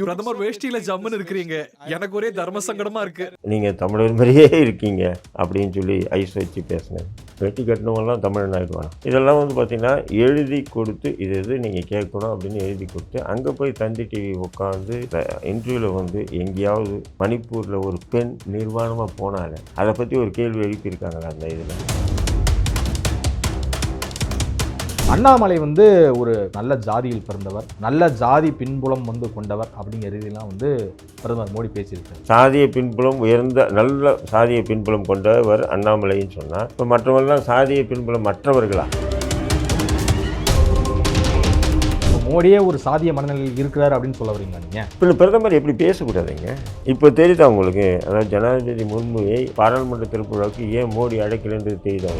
பிரதமர் வேஷ்டியில ஜம்முன்னு இருக்கிறீங்க. எனக்கு ஒரே தர்ம சங்கடமா இருக்கு. நீங்கள் தமிழர் மாதிரியே இருக்கீங்க அப்படின்னு சொல்லி ஐஸ் வச்சு பேசினேன். வெட்டி கட்டினவங்கலாம் தமிழன் ஆயிடுவாங்க. இதெல்லாம் வந்து பார்த்தீங்கன்னா எழுதி கொடுத்து இது இது நீங்கள் கேட்கணும் அப்படின்னு எழுதி கொடுத்து அங்கே போய் தந்தி டிவி உட்காந்து இன்டர்வியூவில் வந்து எங்கேயாவது மணிப்பூரில் ஒரு பெண் நிர்வாணமாக போனாங்க. அதை பற்றி ஒரு கேள்வி எழுப்பியிருக்காங்களா அந்த இதில். அண்ணாமலை வந்து ஒரு நல்ல ஜாதியில் பிறந்தவர் நல்ல ஜாதி பின்புலம் வந்து கொண்டவர் அப்படிங்கிற ரீதியெல்லாம் வந்து பிரதமர் மோடி பேசியிருக்காரு. சாதிய பின்புலம் உயர்ந்த நல்ல சாதிய பின்புலம் கொண்டவர் அண்ணாமலைன்னு சொன்னார் இப்போ மற்றவங்களாம் சாதிய பின்புலம் மற்றவர்களா? மோடியே ஒரு சாதிய மனநிலையில் இருக்கிறார் அப்படின்னு சொல்ல வரீங்களா நீங்க? இப்போ பிரதமர் எப்படி பேசக்கூடாதுங்க? இப்போ தெரியுதா உங்களுக்கு? அதாவது ஜனாதிபதி முன்முறையை பாராளுமன்ற திருப்புழாவுக்கு ஏன் மோடி அழைக்கலன்றது தெரியுதா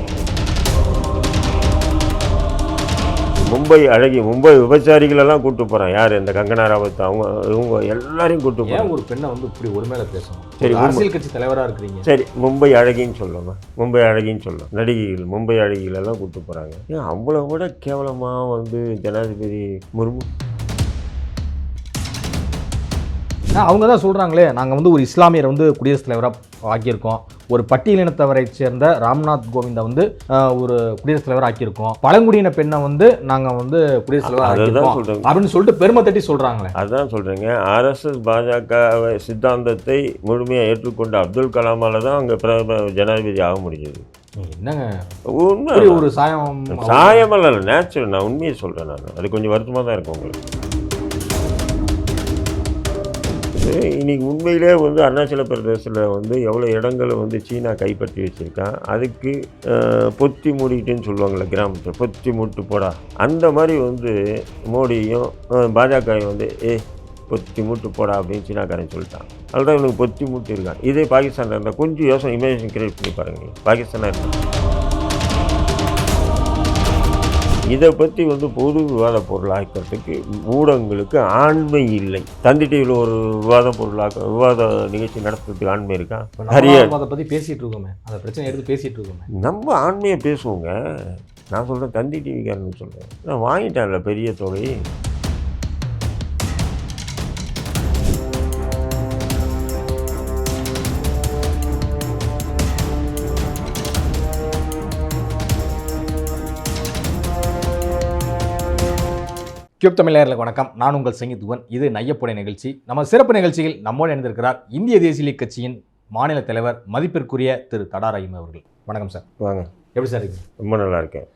மும்பை அழகி மும்பை விபச்சாரிகளெல்லாம் கூட்டு போகிறான் யார்? இந்த கங்கனா ராவத் அவங்க இவங்க எல்லாரையும் கூட்டு போகிறான் ஒரு பெண்ணை வந்து இப்படி ஒரு மேல பேசணும்? சரி. அரசியல் கட்சி தலைவரா இருக்கிறீங்க. சரி மும்பை அழகின்னு சொல்லலாம் மும்பை அழகின்னு சொல்லலாம் நடிகைகள் மும்பை அழகிகள் எல்லாம் கூட்டு போகிறாங்க ஏன் அவ்வளோ கூட கேவலமாக வந்து ஜனாதிபதி முர்மு அவங்க தான் சொல்றாங்களே நாங்க வந்து ஒரு இஸ்லாமியரை வந்து குடியரசுத் தலைவராக ஆக்கியிருக்கோம். ஒரு பட்டியலினத்தவரை சேர்ந்த ராம்நாத் கோவிந்தை வந்து ஒரு குடியரசுத் தலைவர் ஆக்கியிருக்கோம். பழங்குடியின பெண்ணை வந்து நாங்க வந்து குடியரசுத் தலைவர் ஆக்கியிருக்கோம். அப்படின்னு சொல்லிட்டு பெருமை தட்டி சொல்றாங்களே. அதான் சொல்கிறேங்க ஆர்எஸ்எஸ் பாஜக சித்தாந்தத்தை முழுமையாக ஏற்றுக்கொண்ட அப்துல் கலாமால தான் அங்கே பிரதம ஜனாதிபதி ஆக முடிஞ்சது. என்னங்க? உண்மை ஒரு சாயம் சாயமெல்லாம் நேச்சுரல் நான் உண்மையை சொல்கிறேன் நான். அது கொஞ்சம் வருத்தமாக தான் இருக்கும் உங்களுக்கு. இது இன்றைக்கி உண்மையிலே வந்து அருணாச்சல பிரதேசத்தில் வந்து எவ்வளோ இடங்களை வந்து சீனா கைப்பற்றி வச்சுருக்கான் அதுக்கு பொத்தி மூடிக்கிட்டுன்னு சொல்லுவாங்கள்ல கிராமத்தில் பொத்தி மூட்டு போடா. அந்த மாதிரி வந்து மோடியும் பாஜகவும் வந்து ஏ பொத்தி மூட்டு போடா அப்படின்னு சீனாக்காரன் சொல்லிட்டான். அதுதான் இவனுக்கு பொத்தி மூட்டு இருக்கான் இதே பாகிஸ்தானில் இருந்தால் கொஞ்சம் யோசனை இமேஜின் கிரியேட் பண்ணி பாருங்க பாகிஸ்தானாக இருந்தால் இதை பற்றி வந்து பொது விவாத பொருள் ஆக்கிறதுக்கு ஊடகங்களுக்கு ஆண்மை இல்லை. தந்தி டிவியில் ஒரு விவாத பொருளாக்க விவாத நிகழ்ச்சி நடத்துறதுக்கு ஆண்மை இருக்கா? நம்ம அதை பத்தி பேசிட்டு இருக்கோமே. அந்த பிரச்சனை எடுத்து பேசிட்டு இருக்கோமே. நம்ம ஆண்மையை பேசுவோங்க. நான் சொல்கிறேன் தந்தி டிவிக்காரன்னு சொல்கிறேன் நான் வாங்கிட்டேன்ல பெரிய தொகை. கியூப் தமிழர்களுக்கு வணக்கம். நான் உங்கள் சங்கீத்துவன் இது நையப்புடை நிகழ்ச்சி. நம்ம சிறப்பு நிகழ்ச்சியில் நம்மோடு இணைந்திருக்கிறார் இந்திய தேசிய லீக் கட்சியின் மாநில தலைவர் மதிப்பிற்குரிய திரு தடா ரஹீம் அவர்கள். வணக்கம் சார். வாங்க. எப்படி சார் ரொம்ப நல்லா இருக்கேன்.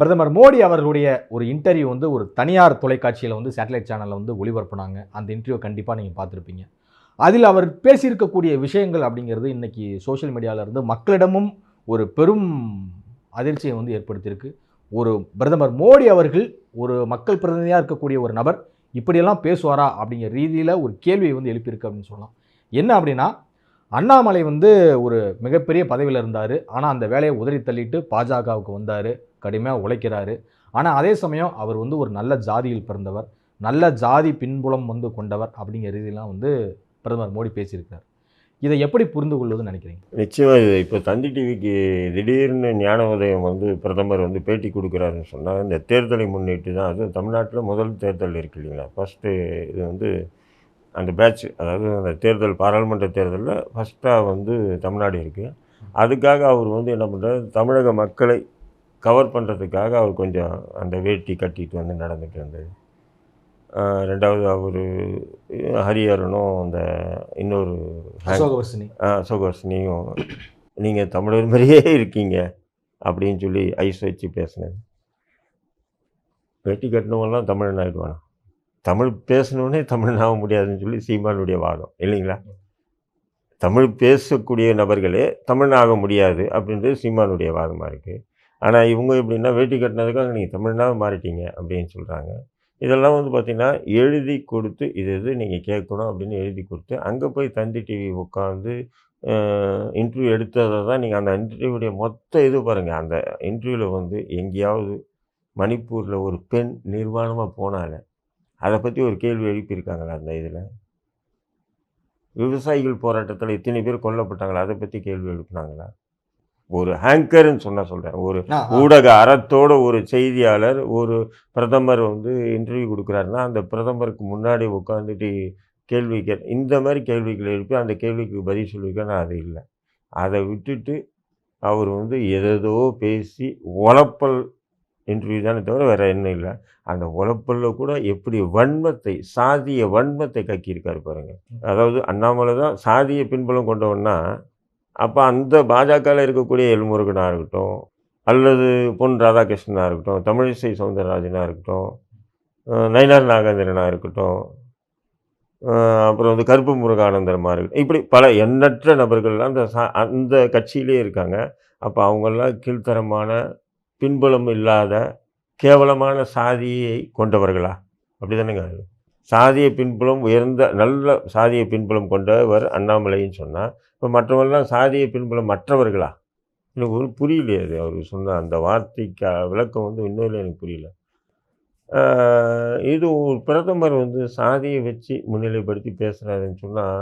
பிரதமர் மோடி அவர்களுடைய ஒரு இன்டர்வியூ வந்து ஒரு தனியார் தொலைக்காட்சியில் வந்து சேட்டலைட் சேனலில் வந்து ஒளிபரப்புனாங்க. அந்த இன்டர்வியூ கண்டிப்பாக நீங்கள் பார்த்துருப்பீங்க. அதில் அவர் பேசியிருக்கக்கூடிய விஷயங்கள் அப்படிங்கிறது இன்னைக்கு சோஷியல் மீடியாவில் இருந்து மக்களிடமும் ஒரு பெரும் அதிர்ச்சியை வந்து ஏற்படுத்தியிருக்கு. ஒரு பிரதமர் மோடி அவர்கள் ஒரு மக்கள் பிரதிநிதியாக இருக்கக்கூடிய ஒரு நபர் இப்படியெல்லாம் பேசுவாரா அப்படிங்கிற ரீதியில் ஒரு கேள்வியை வந்து எழுப்பியிருக்கு அப்படின்னு சொல்லலாம். என்ன அப்படின்னா அண்ணாமலை வந்து ஒரு மிகப்பெரிய பதவியில் இருந்தார். ஆனால் அந்த வேலையை உதறி தள்ளிட்டு பாஜகவுக்கு வந்தார். கடுமையாக உழைக்கிறாரு. ஆனால் அதே சமயம் அவர் வந்து ஒரு நல்ல ஜாதியில் பிறந்தவர் நல்ல ஜாதி பின்புலம் வந்து கொண்டவர் அப்படிங்கிற ரீதியெலாம் வந்து பிரதமர் மோடி பேசியிருக்கார் இதை எப்படி புரிந்து கொள்வதுன்னு நினைக்கிறீங்க? நிச்சயமாக இது இப்போ தந்தி டிவிக்கு திடீர்னு ஞான உதயம் வந்து பிரதமர் வந்து பேட்டி கொடுக்குறாருன்னு சொன்னால் இந்த தேர்தலை முன்னிட்டு தான் அது தமிழ்நாட்டில் முதல் தேர்தல் இருக்கு இல்லைங்களா? ஃபஸ்ட்டு இது வந்து அந்த பேட்ச் அதாவது அந்த தேர்தல் பாராளுமன்ற தேர்தலில் ஃபஸ்ட்டாக வந்து தமிழ்நாடு இருக்குது அதுக்காக அவர் வந்து என்ன பண்ணுறாரு தமிழக மக்களை கவர் பண்ணுறதுக்காக அவர் கொஞ்சம் அந்த வேட்டி கட்டிட்டு வந்து நடந்துகிட்டு இருந்தது ரெண்டாவது அவர் ஹரிஹரனும் அந்த இன்னொரு அசோகவர்ஷினி அசோகர்ஷினியும் நீங்கள் தமிழர் மாதிரியே இருக்கீங்க அப்படின்னு சொல்லி ஐஸ் வச்சு பேசினது. வெட்டி கட்டினவங்கலாம் தமிழன் ஆகிடுவானா தமிழ் பேசணுன்னே தமிழன் ஆக முடியாதுன்னு சொல்லி சீமானுடைய வாதம் இல்லைங்களா? தமிழ் பேசக்கூடிய நபர்களே தமிழன் ஆக முடியாது அப்படின்றது சீமானுடைய வாதமாக இருக்குது ஆனால் இவங்க எப்படின்னா வேட்டி கட்டினதுக்காக நீங்கள் தமிழனாக மாறிட்டீங்க அப்படின்னு சொல்கிறாங்க இதெல்லாம் வந்து பார்த்திங்கன்னா எழுதி கொடுத்து இது இது நீங்கள் கேட்கணும் அப்படின்னு எழுதி கொடுத்து அங்கே போய் தந்தி டிவி உட்காந்து இன்டர்வியூ எடுத்ததை தான் நீங்கள் அந்த இன்டர்வியூடைய மொத்த இது பாருங்கள் அந்த இன்டர்வியூவில் வந்து எங்கேயாவது மணிப்பூரில் ஒரு பெண் நிர்வாணமாக போனால அதை பற்றி ஒரு கேள்வி எழுப்பியிருக்காங்களா அந்த இதில்? விவசாயிகள் போராட்டத்தில் இத்தனை பேர் கொல்லப்பட்டாங்களா? அதை பற்றி கேள்வி எழுப்பினாங்களா? ஒரு ஹேங்கர்னு சொன்னா சொல்கிறேன் ஒரு. ஊடக அறத்தோட ஒரு செய்தியாளர் ஒரு பிரதமர் வந்து இன்டர்வியூ கொடுக்குறாருன்னா அந்த பிரதமருக்கு முன்னாடி உட்காந்துட்டு கேள்வி கே இந்த மாதிரி கேள்விகள் எழுப்பி அந்த கேள்விக்கு பதில் சொல்லியிருக்கேன் அது இல்லை. அதை விட்டுட்டு அவர் வந்து எதேதோ பேசி உழப்பல் இன்டர்வியூ தானே தவிர வேறு என்ன இல்லை. அந்த உழப்பலில் கூட எப்படி வன்மத்தை சாதிய வன்மத்தை கக்கியிருக்காரு பாருங்க. அதாவது அண்ணாமலை தான் சாதிய பின்புலம் கொண்டவன்னா அப்போ அந்த பாஜகவில் இருக்கக்கூடிய எல்முருகனாக இருக்கட்டும் அல்லது பொன் ராதாகிருஷ்ணனாக இருக்கட்டும் தமிழிசை சவுந்தரராஜனாக இருக்கட்டும் நயனார் நயினார் நாகேந்திரனாக இருக்கட்டும் அப்புறம் வந்து கருப்பு முருகானந்தரமாக இருக்கட்டும் இப்படி பல எண்ணற்ற நபர்கள்லாம் அந்த சா அந்த கட்சியிலே இருக்காங்க. அப்போ அவங்கெல்லாம் கீழ்த்தரமான பின்புலம் இல்லாத கேவலமான சாதியை கொண்டவர்களா? அப்படி தானேங்க சாதிய பின்புலம் உயர்ந்த நல்ல சாதிய பின்புலம் கொண்டவர் அண்ணாமலைன்னு சொன்னால் இப்போ மற்றவர்கள்லாம் சாதியை பின்புல மற்றவர்களா? எனக்கு ஒரு புரியலையே அது அவர் சொன்ன அந்த வார்த்தைக்கு விளக்கம் வந்து இன்னும் எனக்கு புரியல. இது ஒரு பிரதமர் வந்து சாதியை வச்சு முன்னிலைப்படுத்தி பேசுகிறாருன்னு சொன்னால்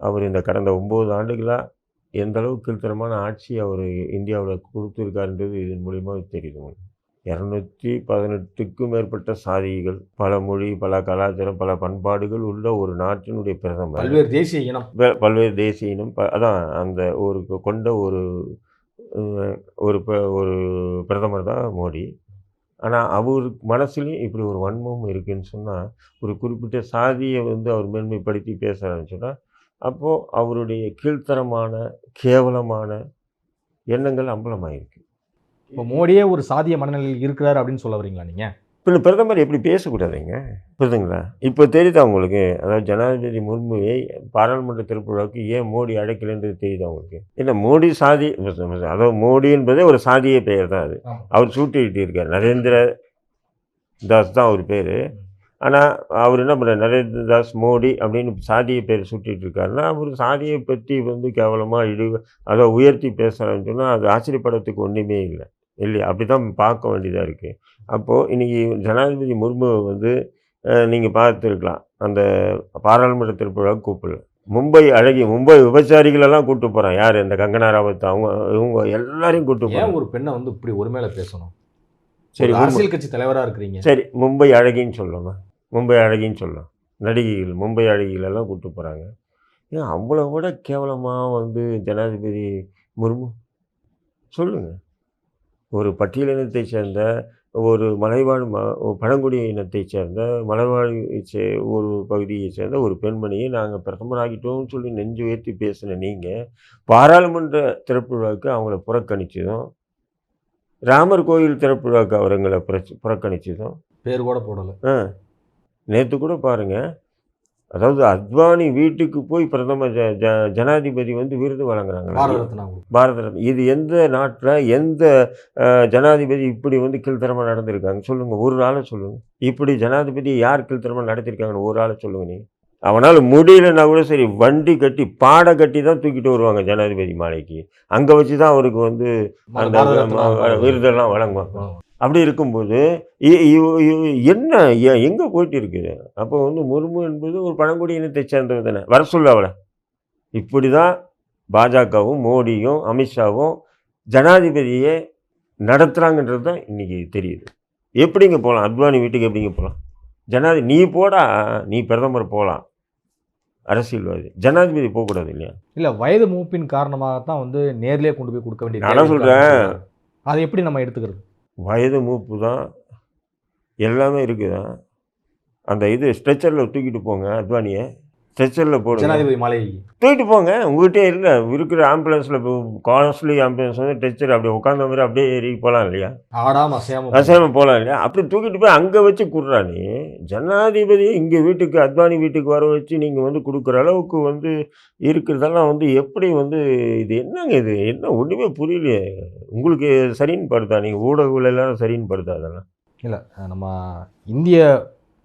அவர் இந்த கடந்த ஒம்பது ஆண்டுகளாக எந்த அளவுக்கு கீழ்த்தரமான ஆட்சி அவர் இந்தியாவில் கொடுத்துருக்காருன்றது இதன் மூலிமா தெரியுது உங்களுக்கு. இரநூத்தி பதினெட்டுக்கும் மேற்பட்ட சாதிகள் பல மொழி பல கலாச்சாரம் பல பண்பாடுகள் உள்ள ஒரு நாட்டினுடைய பிரதமர். பல்வேறு தேசிய இனம். பல்வேறு தேசிய இனம். ப அதான் அந்த ஒரு கொண்ட ஒரு ஒரு ப- ஒரு பிரதமர் தான் மோடி. ஆனால் அவர் மனசுலையும் இப்படி ஒரு வன்மம் இருக்குன்னு சொன்னால் ஒரு குறிப்பிட்ட சாதியை வந்து அவர் மேன்மைப்படுத்தி பேசுகிறாருன்னு சொன்னால் அப்போது அவருடைய கீழ்த்தரமான கேவலமான எண்ணங்கள் அம்பலமாயிருக்கு. இப்போ மோடியே ஒரு சாதிய மனநிலையில் இருக்கிறார் அப்படின்னு சொல்ல வரீங்களா நீங்க? இப்போ பிரதமர் எப்படி பேசக்கூடாதுங்க? புரியுதுங்களா இப்போ தெரியுதா உங்களுக்கு? அதாவது ஜனாதிபதி முர்முவை பாராளுமன்ற திருப்புழாவுக்கு ஏன் மோடி அழைக்கலைன்றது தெரியுதா உங்களுக்கு? இல்லை மோடி சாதி அதாவது மோடி என்பதே ஒரு சாதிய பெயர் தான் அது. அவர் சூட்டிக்கிட்டு இருக்கார். நரேந்திர தாஸ் தான் அவர் பேர். ஆனால் அவர் என்ன பண்ணுறார் நரேந்திர தாஸ் மோடி அப்படின்னு சாதிய பேர் சூட்டிட்டு இருக்காருன்னா அவர் சாதியை பற்றி வந்து கேவலமாக இழி அதை உயர்த்தி பேசுகிறான்னு சொன்னால் அது ஆச்சரியப்படுறதுக்கு ஒன்றுமே இல்லை. இல்லையா? அப்படி தான் பார்க்க வேண்டியதாக இருக்குது அப்போது இன்றைக்கி ஜனாதிபதி முர்முவை வந்து நீங்கள் பார்த்துருக்கலாம். அந்த பாராளுமன்ற திருப்புழாவுக்கு கூப்பிடல. மும்பை அழகி மும்பை விபச்சாரிகளெல்லாம் கூப்பிட்டு போகிறான் யார்? இந்த கங்கனா ராவத் அவங்க இவங்க எல்லாரையும் கூப்பிட்டு போகிறாங்க ஒரு பெண்ணை வந்து இப்படி ஒருமையில பேசணும்? சரி ஒரு அரசியல் கட்சி தலைவரா இருக்கிறீங்க. சரி மும்பை அழகின்னு சொல்லலாமா மும்பை அழகின்னு சொல்லலாம் நடிகைகள் மும்பை அழகிகளெல்லாம் கூப்பிட்டு போகிறாங்க ஏன் அவ்வளோ விட கேவலமாக வந்து ஜனாதிபதி முர்மு? சொல்லுங்கள் ஒரு பட்டியலினத்தை சேர்ந்த ஒரு மலைவாழ் ம பழங்குடி இனத்தைச் சேர்ந்த மலைவாழ் சே ஒரு பகுதியைச் சேர்ந்த ஒரு பெண்மணியை நாங்கள் பிரதமராகிட்டோம்னு சொல்லி நெஞ்சு உயர்த்தி பேசின நீங்கள் பாராளுமன்ற திறப்பு விழாவுக்கு அவங்கள புறக்கணிச்சதும் ராமர் கோயில் திறப்பு விழாவுக்கு அவங்களை புரட்சி புறக்கணிச்சதும். பேர் கூட போடல. ஆ நேற்று கூட பாருங்கள் அதாவது அத்வானி வீட்டுக்கு போய் பிரதமர் ஜ ஜ ஜனாதிபதி வந்து விருது வழங்குறாங்க. பாரத ரத்னா கொடுக்கும். பாரத ரத்னா இது எந்த நாட்டில் எந்த ஜனாதிபதி இப்படி வந்து கீழ்த்தரமாக நடந்திருக்காங்க? சொல்லுங்கள் ஒரு ஆளை சொல்லுங்கள் இப்படி ஜனாதிபதி யார் கீழ்த்தரமாக நடத்திருக்காங்கன்னு ஒரு ஆளை சொல்லுங்க நீ அவனால் முடியலன்னா கூட சரி வண்டி கட்டி பாடை கட்டி தான் தூக்கிட்டு வருவாங்க ஜனாதிபதி மாலைக்கு அங்கே வச்சு தான் அவருக்கு வந்து அந்த விருதெல்லாம் வழங்குவாங்க. அப்படி இருக்கும்போது என்ன எங்க போயிட்டு இருக்குது அப்போ வந்து முர்மு என்பது ஒரு பழங்குடி இனத்தை சேர்ந்தவர் தானே? வர சொல்ல அவளை. இப்படி தான் பாஜகவும் மோடியும் அமித்ஷாவும் ஜனாதிபதியை நடத்துகிறாங்கன்றது தான் இன்னைக்கு தெரியுது. எப்படிங்க போகலாம்? அத்வானி வீட்டுக்கு எப்படிங்க போகலாம்? ஜனாதி நீ போடா நீ பிரதமர் போகலாம். அரசியல்வாதி. ஜனாதிபதி போகக்கூடாது இல்லையா? இல்ல வயது மூப்பின் காரணமாகத்தான் வந்து நேர்லயே கொண்டு போய் கொடுக்க வேண்டிய நான். இருக்காது. அதை எப்படி நம்ம எடுத்துக்கிறது? வயது மூப்பு தான் எல்லாமே இருக்குது தான் அந்த இது ஸ்ட்ரெச்சரில் தூக்கிட்டு போங்க அத்வானியை. ஸ்ட்ரெச்சரில் போடுங்க. ஜனாதிபதி மாலை தூக்கிட்டு போங்க. உங்ககிட்டே இல்லை. இருக்கிற ஆம்புலன்ஸில் இப்போ காஸ்ட்லி ஆம்புலன்ஸ் வந்து ஸ்ட்ரெச்சர் அப்படியே உட்காந்த மாதிரி அப்படியே ஏறி போகலாம் இல்லையா? ஆடாம அசையாம அசாம போகலாம் இல்லையா? அப்படி தூக்கிட்டு போய் அங்கே வச்சு கொடுறா நீ. ஜனாதிபதி இங்கே வீட்டுக்கு அத்வானி வீட்டுக்கு வர வச்சு நீங்கள் வந்து கொடுக்குற அளவுக்கு வந்து இருக்கிறதெல்லாம் வந்து எப்படி வந்து இது என்னங்க இது? என்ன ஒன்றுமே புரியலையே. உங்களுக்கு சரின்னு படுதா? நீங்கள் ஊடகங்கள் எல்லாம் சரின்னு படுதா அதெல்லாம்? இல்ல நம்ம இந்திய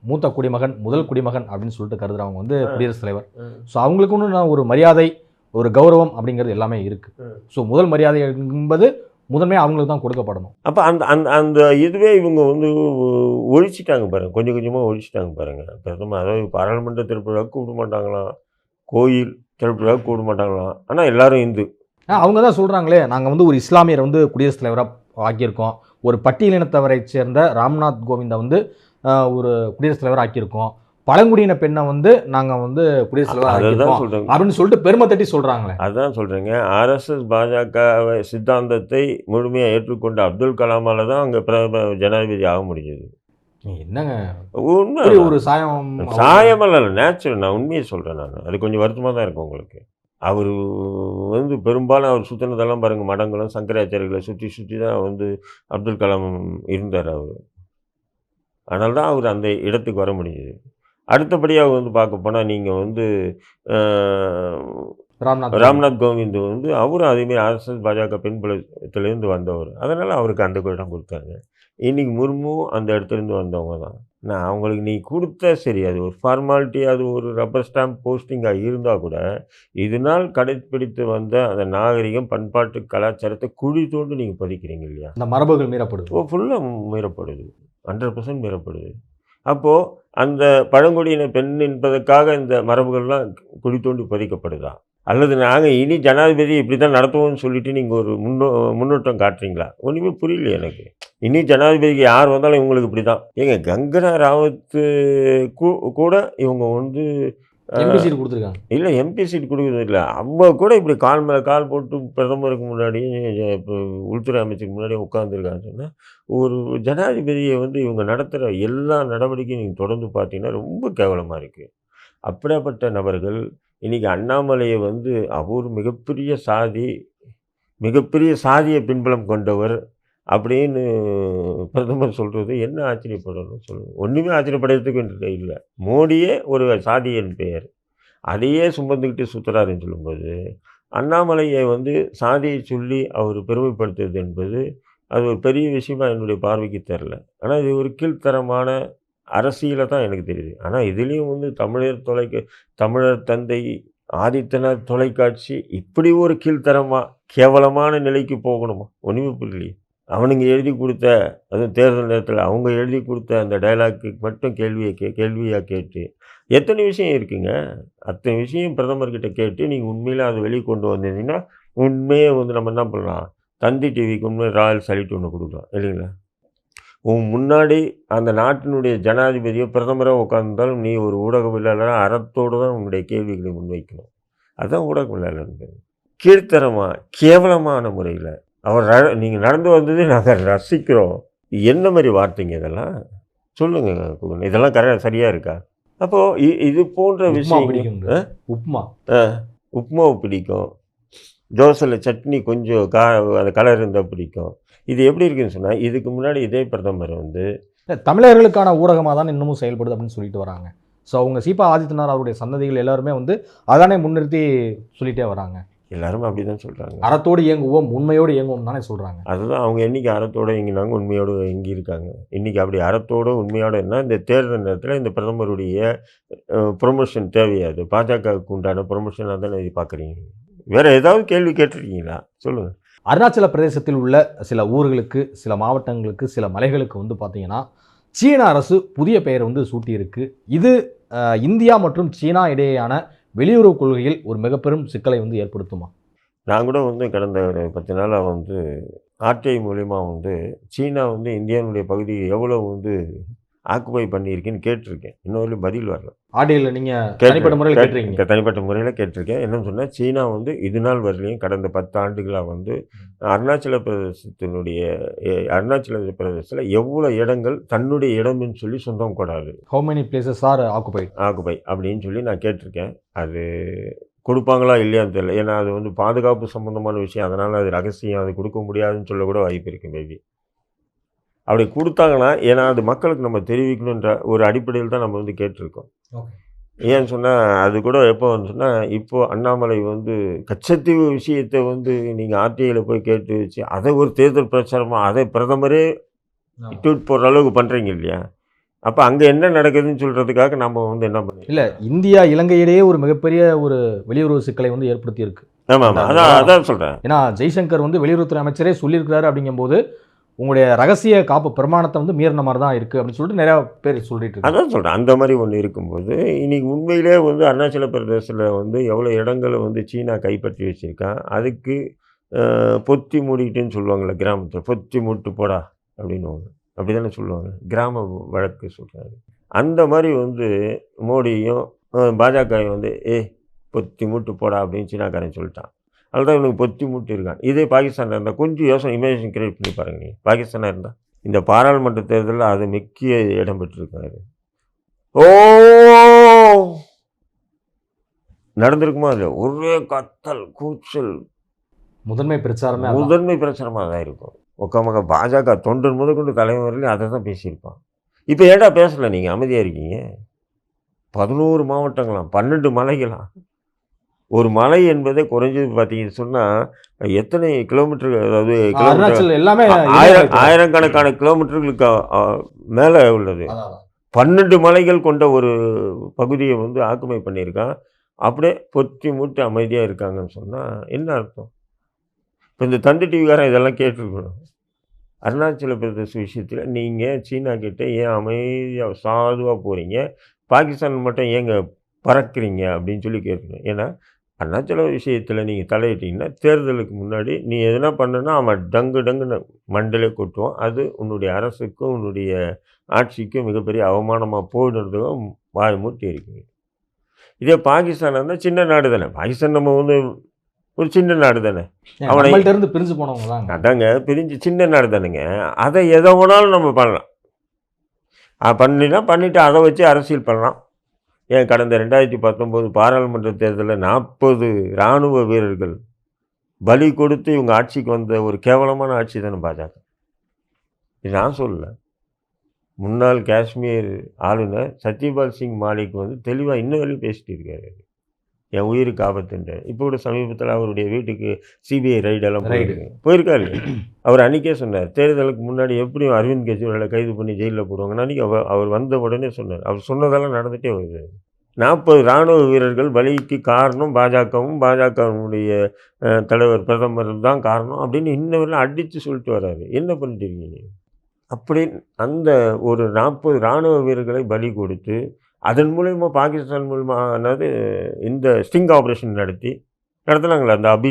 மூத்த குடிமகன் முதல் குடிமகன் அப்படின்னு சொல்லிட்டு கருதுறவங்க வந்து குடியரசுத் தலைவர். ஸோ அவங்களுக்கு ஒன்று ஒரு மரியாதை ஒரு கௌரவம் அப்படிங்கிறது எல்லாமே இருக்கு. ம். ஸோ முதல் மரியாதை என்பது முதன்மையாக அவங்களுக்கு தான் கொடுக்கப்படணும். அப்போ அந்த அந்த அந்த இதுவே இவங்க வந்து ஒழிச்சிட்டாங்க பாருங்க. கொஞ்சம் கொஞ்சமாக ஒழிச்சிட்டாங்க பாருங்க. பிரதமர் அதாவது பாராளுமன்ற திருப்பிழாவுக்கு கூப்பிட மாட்டாங்களாம் கோயில் திருப்பிழாவுக்கு கூப்பிட மாட்டாங்களாம் ஆனால் எல்லாரும் இந்து. அவங்க தான் சொல்கிறாங்களே நாங்கள் வந்து ஒரு இஸ்லாமியரை வந்து குடியரசுத் தலைவராக ஆக்கியிருக்கோம். ஒரு பட்டியலினத்தவரை சேர்ந்த ராம்நாத் கோவிந்தை வந்து ஒரு குடியரசுத் தலைவர் ஆக்கியிருக்கோம். பழங்குடியின பெண்ணை வந்து நாங்க வந்து குடியரசுத் தலைவரா அதுதான் ஆக்கியிருக்கோம் அப்படின்னு சொல்லிட்டு பெருமை தட்டி சொல்றாங்களே. அதான் சொல்கிறேங்க ஆர்எஸ்எஸ் பாஜக சித்தாந்தத்தை முழுமையாக ஏற்றுக்கொண்ட அப்துல் கலாமால தான் அங்கே பிரதம ஜனாதிபதி ஆக முடிஞ்சது. என்னங்க? உண்மை ஒரு சாயம் சாயமெல்லாம் இல்லை நேச்சுரல் நான் உண்மையை சொல்கிறேன் நான். அது கொஞ்சம் வருத்தமாக தான் இருக்கும் உங்களுக்கு. அவர் வந்து பெரும்பாலும் அவர் சுற்றினதெல்லாம் பாருங்கள் மடங்களும் சங்கராச்சாரிகளை சுற்றி சுற்றி தான் வந்து அப்துல் கலாம் இருந்தார் அவர். அதனால தான் அவர் அந்த இடத்துக்கு வர முடியுது. அடுத்தபடியாக வந்து பார்க்க போனால் நீங்கள் வந்து ராம்நாத் ராம்நாத் கோவிந்த் வந்து அவரும் அதேமாரி ஆர்எஸ்எஸ் பாஜக பின்புலத்திலேருந்து வந்தவர். அதனால் அவருக்கு அந்த இடம் கொடுத்தாங்க. இன்னைக்கு முர்மு அந்த இடத்துலேருந்து வந்தவங்க தான். நான் அவங்களுக்கு நீ கொடுத்தா சரி அது ஒரு ஃபார்மாலிட்டி அது ஒரு ரப்பர் ஸ்டாம்ப் போஸ்டிங்காக இருந்தால் கூட இதனால் கடைப்பிடித்து வந்த அந்த நாகரிகம் பண்பாட்டு கலாச்சாரத்தை குழி தோண்டி நீங்கள் பதிக்கிறீங்க இல்லையா? அந்த மரபுகள் மீறப்படுது. ஓ ஃபுல்லாக மீறப்படுது. Hundred percent மீறப்படுது. அப்போது அந்த பழங்குடியின பெண் என்பதற்காக இந்த மரபுகள்லாம் குழி தோண்டி பதிக்கப்படுதா? அல்லது நாங்கள் இனி ஜனாதிபதி இப்படி தான் நடத்துவோம்னு சொல்லிட்டு நீங்கள் ஒரு முன்னோ முன்னோட்டம் காட்டுறீங்களா? ஒன்றுமே புரியல எனக்கு. இனி ஜனாதிபதிக்கு யார் வந்தாலும் இவங்களுக்கு இப்படி தான் ஏங்க கங்கனா ராவத்து கூட இவங்க வந்து எம்பி சீட் கொடுத்துருக்காங்க. இல்லை எம்பி சீட் கொடுக்குறது இல்லை. அவங்க கூட இப்படி கால் மேலே கால் போட்டு பிரதமருக்கு முன்னாடியும் இப்போ உள்துறை அமைச்சருக்கு முன்னாடி உட்காந்துருக்காங்கன்னு சொன்னால் ஒரு ஜனாதிபதியை வந்து இவங்க நடத்துகிற எல்லா நடவடிக்கையும் நீங்கள் தொடர்ந்து பார்த்தீங்கன்னா ரொம்ப கேவலமாக இருக்குது அப்படிப்பட்ட நபர்கள் இன்றைக்கி அண்ணாமலையை வந்து அவர் மிகப்பெரிய சாதி மிகப்பெரிய சாதிய பின்புலம் கொண்டவர் அப்படின்னு பிரதமர் சொல்கிறது என்ன ஆச்சரியப்படணும் சொல்லுங்கள் ஒன்றுமே ஆச்சரியப்படுறதுக்கு இல்லை. மோடியே ஒரு சாதியின் பெயர். அதையே சுமந்துக்கிட்டு சுற்றுறாருன்னு சொல்லும்போது அண்ணாமலையை வந்து சாதியை சொல்லி அவர் பெருமைப்படுத்துறது என்பது அது ஒரு பெரிய விஷயமா என்னுடைய பார்வைக்கு தெரில ஆனால் இது ஒரு கீழ்த்தரமான அரசியலை தான் எனக்கு தெரியுது. ஆனால் இதுலேயும் வந்து தமிழர் தொலைக்க தமிழர் தந்தை ஆதித்தனர் தொலைக்காட்சி இப்படி ஒரு கீழ்த்தரமாக கேவலமான நிலைக்கு போகணுமா? ஒன்றுமே புரியலையே. அவனுங்க எழுதி கொடுத்த அதுவும் தேர்தல் நேரத்தில் அவங்க எழுதி கொடுத்த அந்த டைலாக்கு மட்டும் கேள்வியை கே கேள்வியாக கேட்டு எத்தனை விஷயம் இருக்குங்க? அத்தனை விஷயம் பிரதமர்கிட்ட கேட்டு நீங்கள் உண்மையில் அதை வெளியே கொண்டு வந்தீங்கன்னா உண்மையே வந்து நம்ம என்ன பண்ணலாம்? தந்தி டிவிக்கு உண்மை ராயல் சலிட்டு ஒன்று கொடுக்கலாம். இல்லைங்களா? உன் முன்னாடி அந்த நாட்டினுடைய ஜனாதிபதியோ பிரதமரோ உட்கார்ந்தாலும் நீ ஒரு ஊடகவியலாளராக அறத்தோடு தான் உன்னுடைய கேள்விகளை முன்வைக்கணும். அதுதான் ஊடகவியலாளர் கீழ்த்தரமாக கேவலமான முறையில் அவர் நீங்கள் நடந்து வந்ததே நாங்கள் ரசிக்கிறோம். என்ன மாதிரி வார்த்தைங்க இதெல்லாம்? சொல்லுங்கள் குகன். இதெல்லாம் கரெக்டாக சரியாக இருக்கா? அப்போது இது போன்ற விஷயம் உப்மா உப்மாவை பிடிக்கும். தோசையில் சட்னி கொஞ்சம் கா அந்த கலர் இருந்தால் பிடிக்கும். இது எப்படி இருக்குன்னு சொன்னால் இதுக்கு முன்னாடி இதே பிரதமர் வந்து தமிழர்களுக்கான ஊடகமாக தான் இன்னமும் செயல்படுது அப்படின்னு சொல்லிட்டு வராங்க. ஸோ அவங்க சீபா ஆதித்யநாத் அவருடைய சந்ததிகள் எல்லாருமே வந்து அதானே முன்னிறுத்தி சொல்லிட்டே வராங்க. எல்லாரும் அப்படி தான் சொல்கிறாங்க அறத்தோடு இயங்குவோம் உண்மையோடு இயங்குவோம் தானே சொல்றாங்க. அதுதான் அவங்க என்னைக்கு அறத்தோடு இங்கினாங்க உண்மையோடு இங்கே இருக்காங்க இன்றைக்கி அப்படி அறத்தோடு உண்மையோடு என்ன இந்த தேர்தல் நேரத்தில் இந்த பிரதமருடைய ப்ரொமோஷன் தேவையாது பாஜகவுக்கு உண்டான ப்ரொமோஷனாக தானே இது பார்க்குறீங்க வேறு ஏதாவது கேள்வி கேட்டிருக்கீங்களா? சொல்லுங்கள் அருணாச்சல பிரதேசத்தில் உள்ள சில ஊர்களுக்கு சில மாவட்டங்களுக்கு சில மலைகளுக்கு வந்து பார்த்திங்கன்னா சீன அரசு புதிய பெயர் வந்து சூட்டியிருக்கு. இது இந்தியா மற்றும் சீனா இடையேயான வெளியுறவு கொள்கையில் ஒரு மிகப்பெரும் சிக்கலை வந்து ஏற்படுத்துமா? நான் கூட வந்து கடந்த ஒரு பத்து நாளாக வந்து ஆர்டிஐ மூலிமா வந்து சீனா வந்து இந்தியாவுடைய பகுதியை எவ்வளோ வந்து ஆக்குபை பண்ணியிருக்குன்னு கேட்டிருக்கேன். இன்னும் வரையும் பதில் வரல. ஆடியில் நீங்க கேட்டு- தனிப்பட்ட முறையில் கேட்டு- கேட்டிருக்கீங்க. தனிப்பட்ட முறையில் கேட்டிருக்கேன். என்னன்னு சொன்னால் சீனா வந்து இது நாள் வரலையும் கடந்த பத்து ஆண்டுகளாக வந்து அருணாச்சல பிரதேசத்தினுடைய அருணாச்சல பிரதேசத்தில் எவ்வளோ இடங்கள் தன்னுடைய இடம்னு சொல்லி சொந்தம் கொடாது. How many places are occupied occupy அப்படின்னு சொல்லி நான் கேட்டிருக்கேன். அது கொடுப்பாங்களா இல்லையான்னு தெரியல. ஏன்னா அது வந்து பாதுகாப்பு சம்மந்தமான விஷயம். அதனால் அது ரகசியம். அது கொடுக்க முடியாதுன்னு சொல்ல கூட வாய்ப்பு இருக்குது மேபி அப்படி கொடுத்தாங்கன்னா ஏன்னா அது மக்களுக்கு நம்ம தெரிவிக்கணுன்ற ஒரு அடிப்படையில் தான் நம்ம வந்து கேட்டிருக்கோம். ஏன்னு சொன்னால் அது கூட எப்போ வந்து சொன்னால் இப்போது அண்ணாமலை வந்து கச்சத்தீவு விஷயத்தை வந்து நீங்கள் ஆர்டிஐயில் போய் கேட்டு வச்சு அதை ஒரு தேர்தல் பிரச்சாரமாக அதை பிரதமரே ட்வீட் போடுற அளவுக்கு பண்ணுறீங்க இல்லையா? அப்போ அங்கே என்ன நடக்குதுன்னு சொல்கிறதுக்காக நம்ம வந்து என்ன பண்ணி இல்ல இந்தியா இலங்கையிடையே ஒரு மிகப்பெரிய ஒரு வெளியுறவு சிக்கலை வந்து ஏற்படுத்தி இருக்கு ஆமாம். ஆமாம் அதான் அதான் சொல்கிறேன் ஏன்னா ஜெய்சங்கர் வந்து வெளியுறவுத்துறை அமைச்சரே சொல்லியிருக்கிறாரு அப்படிங்கும்போது உங்களுடைய ரகசிய காப்பு பிரமாணத்தை வந்து மீறின மாதிரி தான் இருக்குது அப்படின்னு சொல்லிட்டு நிறைய பேர் சொல்லிட்டு அதான் சொல்கிறேன் அந்த மாதிரி ஒன்று இருக்கும்போது இன்றைக்கி உண்மையிலே வந்து அருணாச்சல பிரதேசத்தில் வந்து எவ்வளோ இடங்களை வந்து சீனா கைப்பற்றி வச்சுருக்கான். அதுக்கு பொத்தி மூடிக்கிட்டுன்னு சொல்லுவாங்கள்ல கிராமத்தில் பொத்தி மூட்டு போடா அப்படின்னு அப்படி தானே சொல்லுவாங்க. கிராம வழக்கு சொல்கிறாரு அந்த மாதிரி வந்து மோடியும் பாஜகவும் வந்து ஏ பொத்தி மூட்டு போடா அப்படின்னு சீனாக்காரன் சொல்லிட்டான். அதுதான் இவனுக்கு பொத்தி மூட்டு இருக்கான். இதே பாகிஸ்தானில் இருந்தால் கொஞ்சம் யோசனை இமேஜின் கிரியேட் பண்ணி பாருங்க நீ பாகிஸ்தானாக இருந்தால் இந்த பாராளுமன்ற தேர்தலில் அது முக்கிய இடம் பெற்றிருக்காரு. ஓ! நடந்திருக்குமா அது ஒரே கத்தல் கூச்சல். முதன்மை பிரச்சாரமே. முதன்மை பிரச்சனமாக தான் இருக்கும். உக்காமக்க பாஜக தொண்டன் முதற்கொண்டு தலைவர் வரையிலும் அதை தான் பேசியிருப்பான். இப்போ ஏன்டா பேசலை நீங்கள் அமைதியாக இருக்கீங்க. பதினோரு மாவட்டங்களாம் பன்னெண்டு மலைகளாம். ஒரு மலை என்பதே குறைஞ்சது பார்த்தீங்கன்னு சொன்னால் எத்தனை கிலோமீட்டர் அதாவது கிலோமீட்டர் எல்லாமே ஆயிரம் ஆயிரக்கணக்கான கிலோமீட்டர்களுக்கு மேலே உள்ளது. பன்னெண்டு மலைகள் கொண்ட ஒரு பகுதியை வந்து ஆக்குமை பண்ணியிருக்கான். அப்படியே பொத்தி மூட்டி அமைதியாக இருக்காங்கன்னு சொன்னால் என்ன அர்த்தம்? இப்போ இந்த தண்டு டிவிக்காரன் இதெல்லாம் கேட்டிருக்கணும். அருணாச்சல பிரதேச விஷயத்தில் நீங்கள் சீனா கிட்ட ஏன் அமைதியாக சாதுவாக போகிறீங்க பாகிஸ்தான் மட்டும் ஏங்க பறக்கிறீங்க அப்படின்னு சொல்லி கேட்கணும் ஏன்னா அருணாச்சல விஷயத்தில் நீங்கள் தலையிட்டீங்கன்னா தேர்தலுக்கு முன்னாடி நீ எதுனா பண்ணனா அவன் டங்கு டங்குன்னு மண்டலே கொட்டுவான். அது உன்னுடைய அரசுக்கும் உன்னுடைய ஆட்சிக்கும் மிகப்பெரிய அவமானமாக போயிடுறதுக்கும் வாய் மூட்டி இருக்குங்க. இதே பாகிஸ்தான் இருந்தால் சின்ன நாடு தானே. பாகிஸ்தான் நம்ம வந்து ஒரு சின்ன நாடு தானே. ஏன், அவனை- நம்மள்ட்ட இருந்து பிரிஞ்சு போனவங்க தான் அதாங்க பிரிஞ்சு சின்ன நாடு தானுங்க. அதை எதை வேணாலும் நம்ம பண்ணலாம். பண்ணினா பண்ணிவிட்டு அதை வச்சு அரசியல் பண்ணலாம். ஏன் கடந்த ரெண்டாயிரத்தி பத்தொம்போது பாராளுமன்ற தேர்தலில் நாற்பது இராணுவ வீரர்கள் பலி கொடுத்து இவங்க ஆட்சிக்கு வந்த ஒரு கேவலமான ஆட்சி தானே பாஜக? இது நான் சொல்லலை. முன்னாள் காஷ்மீர் ஆளுநர் சத்யபால் சிங் மாலிக் வந்து தெளிவாக இன்ன வரையும் பேசிட்டு இருக்காரு. என் உயிருக்கு ஆபத்துன்ட்டு இப்போ கூட சமீபத்தில் அவருடைய வீட்டுக்கு சிபிஐ ரைடெல்லாம். போயிருக்கு. போயிருக்காரு. அவர் அன்றைக்கே சொன்னார் தேர்தலுக்கு முன்னாடி எப்படியும் அரவிந்த் கெஜ்ரிவாலை கைது பண்ணி ஜெயிலில் போடுவாங்க அன்றைக்கி அவர் அவர் வந்த உடனே சொன்னார். அவர் சொன்னதெல்லாம் நடந்துகிட்டே வருது. நாற்பது இராணுவ வீரர்கள் பலிக்கு காரணம் பாஜகவும் பாஜகவுடைய தலைவர் பிரதமர் தான் காரணம் அப்படின்னு இன்ன அடித்து சொல்லிட்டு வர்றாரு என்ன பண்ணிட்டு இருக்கீங்க? அப்படி அந்த ஒரு நாற்பது இராணுவ வீரர்களை பலி கொடுத்து அதன் மூலயமா பாகிஸ்தான் மூலமா அதாவது இந்த ஸ்டிங் ஆப்ரேஷன் நடத்தி நடத்துனாங்களே அந்த அபி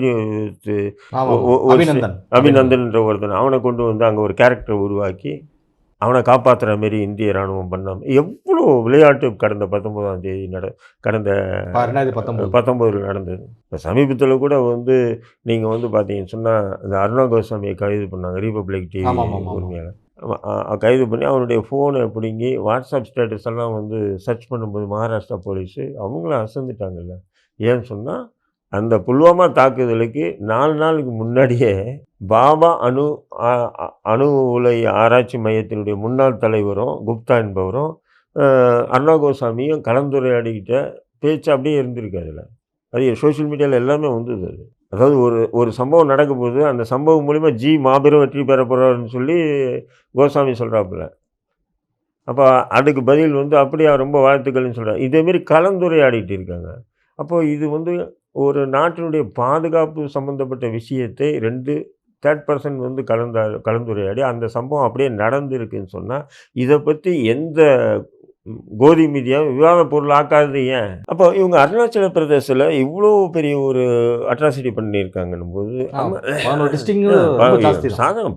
அபிநந்தன். அபிநந்தன்ன்ற ஒருத்தன் அவனை கொண்டு வந்து அங்கே ஒரு கேரக்டர் உருவாக்கி அவனை காப்பாற்றுற மாரி இந்திய இராணுவம் பண்ணாமல் எவ்வளோ விளையாட்டு கடந்த பத்தொன்பதாம் தேதி நட கடந்த ரெண்டாயிரத்தி பத்தொன்பது பத்தொம்போதில் நடந்தது. இப்போ சமீபத்தில் கூட வந்து நீங்கள் வந்து பார்த்தீங்கன்னு சொன்னால் இந்த அருணா கோஸ்வாமியை கைது பண்ணாங்க ரிபப்ளிக் டிவி. உரிமையாளர். கைது பண்ணி அவனுடைய ஃபோனை பிடுங்கி வாட்ஸ்அப் ஸ்டேட்டஸ் எல்லாம் வந்து சர்ச் பண்ணும்போது மகாராஷ்டிரா போலீஸு அவங்களும் அசந்துட்டாங்கல்ல. ஏன்னு சொன்னால் அந்த புல்வாமா தாக்குதலுக்கு நாலு நாளுக்கு முன்னாடியே பாபா அணு அணு உலை ஆராய்ச்சி மையத்தினுடைய முன்னாள் தலைவரும் குப்தா என்பவரும் அண்ணா கோசாமியும் கலந்துரையாடிக்கிட்ட பேச்சு அப்படியே இருந்திருக்கு அதில். அது சோஷியல் மீடியாவில் எல்லாமே வந்தது அது. அதாவது ஒரு ஒரு சம்பவம் நடக்க போகுது அந்த சம்பவம் மூலிமா ஜி மாபெரும் வெற்றி பெற போகிறாருன்னு சொல்லி கோசாமி சொல்கிறாப்புல அப்போ அதுக்கு பதில் வந்து அப்படியா ரொம்ப வாழ்த்துக்கள்னு சொல்கிறார் இதேமாரி கலந்துரையாடிட்டு இருக்காங்க. அப்போ இது வந்து ஒரு நாட்டினுடைய பாதுகாப்பு சம்மந்தப்பட்ட விஷயத்தை ரெண்டு தேர்ட் பர்சன் வந்து கலந்தா கலந்துரையாடி அந்த சம்பவம் அப்படியே நடந்திருக்குன்னு சொன்னால் இதை பற்றி எந்த கோதி மீடியா விவாத பொருள் ஆக்காதது ஏன்? அப்போ இவங்க அருணாச்சல பிரதேசத்தில் இவ்வளோ பெரிய ஒரு அட்ராசிட்டி பண்ணியிருக்காங்கன்னும் போது. ஆமா.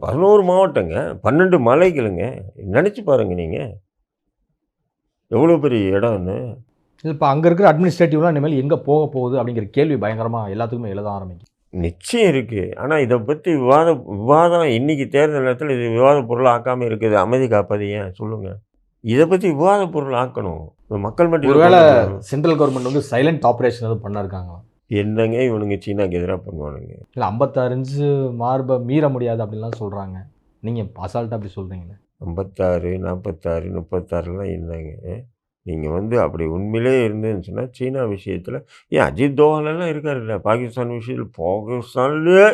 பதினோரு மாவட்டங்க பன்னெண்டு மலைகளுங்க நினச்சி பாருங்க நீங்கள் எவ்வளோ பெரிய இடம்னு. இப்போ அங்க இருக்கிற அட்மினிஸ்ட்ரேட்டிவ்லாம் இனிமேல் எங்க போக போகுது அப்படிங்கிற கேள்வி பயங்கரமா எல்லாத்துக்குமே எழுத ஆரம்பிக்கும் நிச்சயம் இருக்குது ஆனால் இதை பற்றி விவாத விவாதம் இன்னைக்கு தேர்தல் நேரத்தில் இது விவாத பொருள் ஆக்காமல் இருக்குது. அமைதி காப்பது ஏன்? சொல்லுங்கள் இதை பற்றி விவாத பொருள் ஆக்கணும். மக்கள் மத்தியில் ஒருவேளை. சென்ட்ரல் கவர்மெண்ட் வந்து சைலண்ட் ஆபரேஷன் எதுவும் பண்ணிருக்காங்க என்னங்க இவனுங்க சீனாக்கு எதிராக பண்ணுவானுங்க. இல்ல ஐம்பத்தாறு மார்பை மீற முடியாது அப்படின்லாம் சொல்றாங்க. நீங்க அசால்ட்டா அப்படி சொல்றீங்களே. ஐம்பத்தாறு நாற்பத்தாறு முப்பத்தாறுலாம் இருந்தாங்க நீங்கள் வந்து அப்படி உண்மையிலே இருந்ததுன்னு சொன்னால் சீனா விஷயத்தில் ஏன் அஜித் தோவலெல்லாம் இருக்காருல்ல பாகிஸ்தான் விஷயத்தில் பாகிஸ்தான்லேயே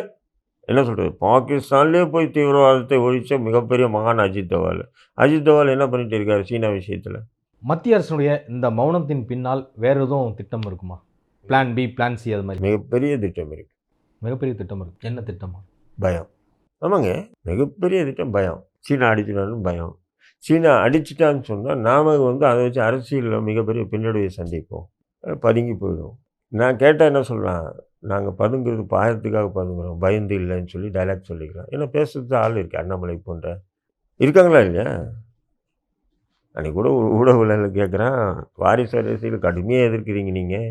என்ன சொல்கிறது பாகிஸ்தான்லேயே போய் தீவிரவாதத்தை ஒழிச்ச மிகப்பெரிய மகான் அஜித் தோவால். அஜித் தோவால் என்ன பண்ணிட்டு இருக்காரு சீனா விஷயத்தில்? மத்திய அரசுடைய இந்த மௌனத்தின் பின்னால் வேற எதுவும் திட்டம் இருக்குமா? பிளான் பி பிளான் சி அது மாதிரி. மிகப்பெரிய திட்டம் இருக்குது மிகப்பெரிய திட்டம் இருக்கு. என்ன திட்டமா? பயம். ஆமாங்க. மிகப்பெரிய திட்டம் பயம். சீனா அடிச்சிட்டாலும் பயம். சீனா அடிச்சிட்டான்னு சொன்னால் நாம வந்து அதை வச்சு அரசியலில் மிகப்பெரிய பின்னடைவை சந்திப்போம். பதுங்கி போயிடும். நான் கேட்டால் என்ன சொல்கிறேன் நாங்கள் பதுங்குறது பாயத்துக்காக பதுங்குறோம் பயந்து இல்லைன்னு சொல்லி டைலாக் சொல்லிக்கலாம் ஏன்னா பேசுறது ஆள் இருக்குது அண்ணாமலை போன்ற இருக்காங்களா இல்லையா? அன்றைக்கி கூட ஒரு கேட்குறேன் கேட்குறான் வாரிசு அரசியல் கடுமையாக எதிர்க்கிறீங்க நீங்கள்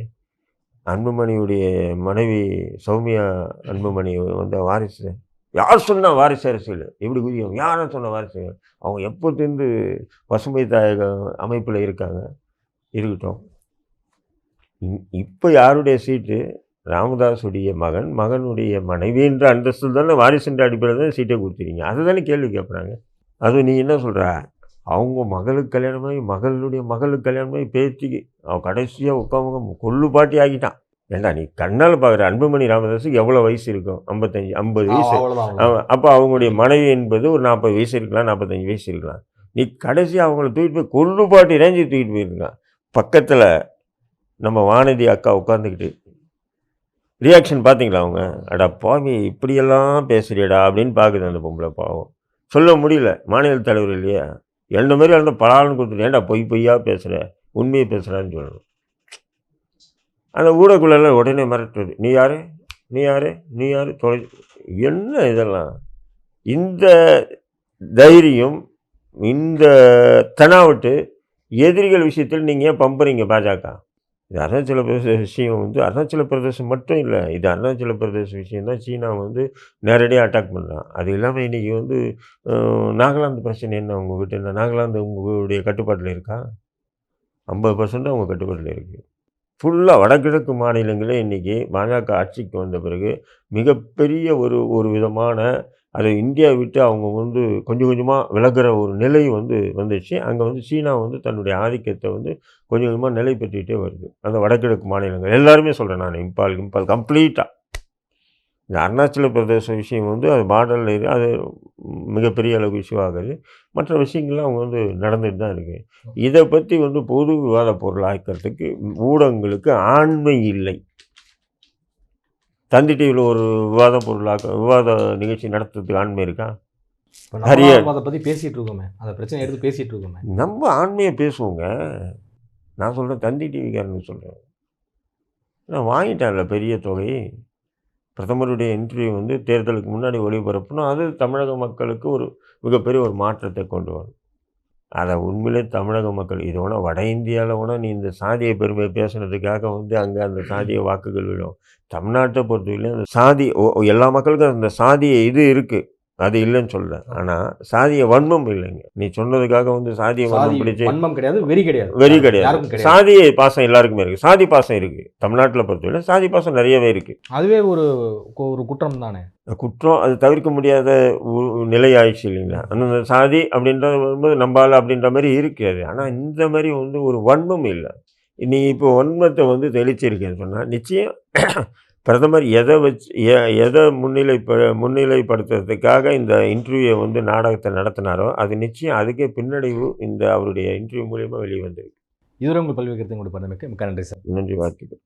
அன்புமணியுடைய மனைவி சௌமியா அன்புமணி வந்த வாரிசு. யார் சொன்னால் வாரிசு அரசியல்? எப்படி குதிக்கும் யாரும் சொன்ன வாரிசு அவங்க எப்போத்திருந்து பசுமை தாயக அமைப்பில் இருக்காங்க? இருக்கட்டும். இப்போ யாருடைய சீட்டு? ராமதாஸுடைய மகன் மகனுடைய மனைவின்ற அந்தஸ்து தானே வாரிசுன்ற அடிப்படையில் தான் சீட்டை கொடுத்துறீங்க அதை தானே கேள்வி கேட்குறாங்க. அது நீ என்ன சொல்கிற அவங்க மகளுக்கு கல்யாணமாகி மகளுடைய மகளுக்கு கல்யாணமாகி பேத்திக்கு அவன் கடைசியாக உட்காந்து கொள்ளு பாட்டி ஆக்கிட்டான் ஏண்டா நீ கண்ணால் பார்க்குற அன்புமணி ராமதாஸுக்கு எவ்வளோ வயசு இருக்கும்? ஐம்பத்தஞ்சு ஐம்பது வயசு. அப்போ அவங்களுடைய மனைவி என்பது ஒரு நாற்பது வயசு இருக்கலாம் நாற்பத்தஞ்சு வயசு இருக்கலாம். நீ கடைசி அவங்கள தூக்கிட்டு போய் கொள்ளு பாட்டி ரேஞ்சு தூக்கிட்டு போயிருக்கான். பக்கத்தில் நம்ம வானதி அக்கா உட்காந்துக்கிட்டு ரியாக்ஷன் பார்த்தீங்களா அவங்க? அடா பாவி இப்படியெல்லாம் பேசுறியடா அப்படின்னு பார்க்குது அந்த பொம்பளை பாவம். சொல்ல முடியல மாநில தலைவர் இல்லையா? என்ன மாதிரி அந்த பலான்னு கொடுத்துட்டு ஏன்டா பொய் பொய்யா பேசுகிற உண்மையை பேசுகிறான்னு சொல்லணும். அந்த ஊடகக்குள்ளெல்லாம் உடனே மிரட்டுறது நீ யாரு? நீ யாரு? நீ யாரு? தொலை என்ன இதெல்லாம்? இந்த தைரியம் இந்த தனாவட்டு எதிரிகள் விஷயத்தில் நீங்கள் ஏன் பம்புறீங்க பாஜக? இது அருணாச்சல பிரதேச விஷயம் வந்து அருணாச்சல பிரதேசம் மட்டும் இல்லை இது அருணாச்சல பிரதேச விஷயம் தான் சீனா வந்து நேரடியாக அட்டாக் பண்ணுறான் அது இல்லாமல் இன்றைக்கி வந்து நாகாலாந்து பிரச்சனை என்ன உங்கள் கிட்டே என்ன நாகாலாந்து உங்களுடைய கட்டுப்பாட்டில் இருக்கா? ஐம்பது பர்சன்ட் அவங்க கட்டுப்பாட்டில் இருக்குது ஃபுல்லாக வடகிழக்கு மாநிலங்களே இன்றைக்கி பாஜக ஆட்சிக்கு வந்த பிறகு மிகப்பெரிய ஒரு ஒரு விதமான அதை இந்தியா விட்டு அவங்க வந்து கொஞ்சம் கொஞ்சமாக விலகிற ஒரு நிலை வந்து வந்துச்சு. அங்கே வந்து சீனா வந்து தன்னுடைய ஆதிக்கத்தை வந்து கொஞ்சம் கொஞ்சமாக நிலை பெற்றுக்கிட்டே வருது. அந்த வடகிழக்கு மாநிலங்கள். எல்லாருமே சொல்கிறேன் நான். இம்பால் இம்பால் கம்ப்ளீட்டாக இந்த அருணாச்சல பிரதேச விஷயம் வந்து அது பார்டரில் அது மிகப்பெரிய அளவு இஷ்யூவாகுது மற்ற விஷயங்கள்லாம் அவங்க வந்து நடந்துட்டு தான் இருக்குது இதை பற்றி வந்து பொது விவாத பொருள் ஆக்கிறதுக்கு ஊடகங்களுக்கு ஆண்மை இல்லை. தந்தி டிவியில் ஒரு விவாத பொருளாக்க விவாத நிகழ்ச்சி நடத்துறதுக்கு ஆண்மை இருக்கா. நம்ம அதை பத்தி பேசிட்டு இருக்கோமே. அந்த பிரச்சனை எடுத்து பேசிட்டு இருக்கோமே. நம்ம ஆண்மையை பேசுவோங்க. நான் சொல்கிறேன் தந்தி டிவிக்காரன்னு சொல்கிறேன் நான் வாங்கிட்டேன்ல பெரிய தொகை. பிரதமருடைய இன்டர்வியூ வந்து தேர்தலுக்கு முன்னாடி ஒளிபரப்புனா அது தமிழக மக்களுக்கு ஒரு மிகப்பெரிய ஒரு மாற்றத்தை கொண்டு வரும். அதை உண்மையிலே தமிழக மக்கள் இது வேணா வட இந்தியாவில் ஒன்றா நீ இந்த சாதிய பெருமை பேசுனதுக்காக வந்து அங்கே அந்த சாதிய வாக்குகள் விழும். தமிழ்நாட்டை பொறுத்தவரையிலும் அந்த சாதி ஓ- எல்லா மக்களுக்கும் அந்த சாதிய இது இருக்குது அது இல்லைன்னு சொல்கிறேன் ஆனால் சாதிய வன்மம் இல்லைங்க. நீ சொன்னதுக்காக வந்து சாதிய சாதி வன்மம் பிடிச்சி வன்மம் கிடையாது வெறி கிடையாது. வெறி கிடையாது. யாருக்கும் கிடையாது. சாதி பாசம் எல்லாருக்குமே இருக்குது சாதி பாசம் இருக்குது தமிழ்நாட்டில் பொறுத்தவரை சாதி பாசம் நிறையவே இருக்குது அதுவே ஒரு ஒரு குற்றம் தானே? குற்றம் அது தவிர்க்க முடியாத ஒரு நிலை ஆயிடுச்சு இல்லைங்களா? அந்த சாதி அப்படின்றது வரும்போது நம்பால் அப்படின்ற மாதிரி இருக்காது. ஆனால் இந்த மாதிரி வந்து ஒரு வன்மம் இல்லை. நீ இப்போ வன்மத்தை வந்து தெளிச்சிருக்கேன்னு சொன்னால் நிச்சயம் பிரதமர் எதை வச்சு எதை முன்னிலை முன்னிலைப்படுத்துறதுக்காக இந்த இன்டர்வியூவை வந்து நாடகத்தை நடத்தினாரோ அது நிச்சயம் அதுக்கே பின்னடைவு இந்த அவருடைய இன்டர்வியூ மூலியமாக வெளியே வந்திருக்கு இதுவரை உங்கள் பல்வேறு கருத்து உங்களுடைய பண்ணமைக்கு மிக்க நன்றி சார். நன்றி வாழ்த்துக்கள்.